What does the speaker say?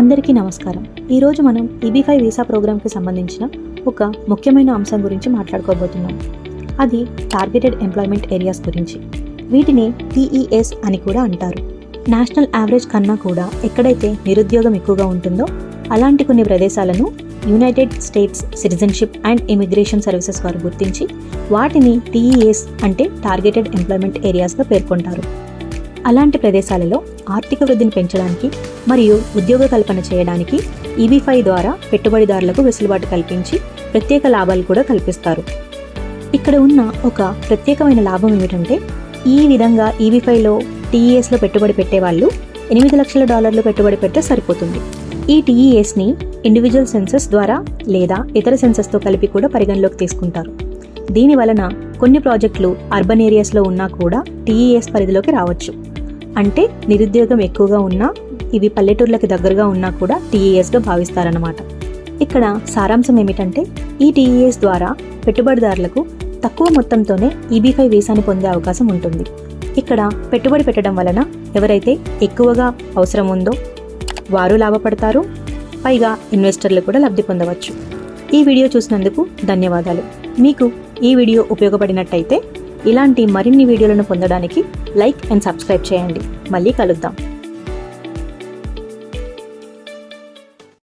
అందరికీ నమస్కారం. ఈరోజు మనం ఈబీ ఫైవ్ వీసా ప్రోగ్రామ్కి సంబంధించిన ఒక ముఖ్యమైన అంశం గురించి మాట్లాడుకోబోతున్నాం. అది టార్గెటెడ్ ఎంప్లాయ్మెంట్ ఏరియాస్ గురించి. వీటిని టీఈఎస్ అని కూడా అంటారు. నేషనల్ యావరేజ్ కన్నా కూడా ఎక్కడైతే నిరుద్యోగం ఎక్కువగా ఉంటుందో అలాంటి కొన్ని ప్రదేశాలను United States citizenship and immigration services వారు గుర్తించి వాటిని టీఈఎస్ అంటే టార్గెటెడ్ ఎంప్లాయ్మెంట్ ఏరియాస్గా పేర్కొంటారు. అలాంటి ప్రదేశాలలో ఆర్థిక వృద్ధిని పెంచడానికి మరియు ఉద్యోగ కల్పన చేయడానికి ఈబీఫై ద్వారా పెట్టుబడిదారులకు వెసులుబాటు కల్పించి ప్రత్యేక లాభాలు కూడా కల్పిస్తారు. ఇక్కడ ఉన్న ఒక ప్రత్యేకమైన లాభం ఏమిటంటే ఈ విధంగా ఈబీఫైలో టీఈఎస్లో పెట్టుబడి పెట్టే వాళ్ళు ఎనిమిది లక్షల డాలర్లు పెట్టుబడి పెడితే సరిపోతుంది. ఈ టీఈఎస్ని ఇండివిజువల్ సెన్సెస్ ద్వారా లేదా ఇతర సెన్సెస్తో కలిపి కూడా పరిగణలోకి తీసుకుంటారు. దీని వలన కొన్ని ప్రాజెక్టులు అర్బన్ ఏరియాస్లో ఉన్నా కూడా టీఈఎస్ పరిధిలోకి రావచ్చు. అంటే నిరుద్యోగం ఎక్కువగా ఉన్నా ఇవి పల్లెటూర్లకు దగ్గరగా ఉన్నా కూడా టీఈఎస్గా భావిస్తారన్నమాట. ఇక్కడ సారాంశం ఏమిటంటే ఈ టీఈఎస్ ద్వారా పెట్టుబడిదారులకు తక్కువ మొత్తంతోనే ఈబీఫై ఫైవ్ వీసాని పొందే అవకాశం ఉంటుంది. ఇక్కడ పెట్టుబడి పెట్టడం వలన ఎవరైతే ఎక్కువగా అవసరం ఉందో వారు లాభపడతారు పైగా ఇన్వెస్టర్లు కూడా లబ్ధి పొందవచ్చు. ఈ వీడియో చూసినందుకు ధన్యవాదాలు. మీకు ఈ వీడియో ఉపయోగపడినట్టయితే ఇలాంటి మరిన్ని వీడియోలను పొందడానికి లైక్ అండ్ సబ్స్క్రైబ్ చేయండి. మళ్ళీ కలుద్దాం.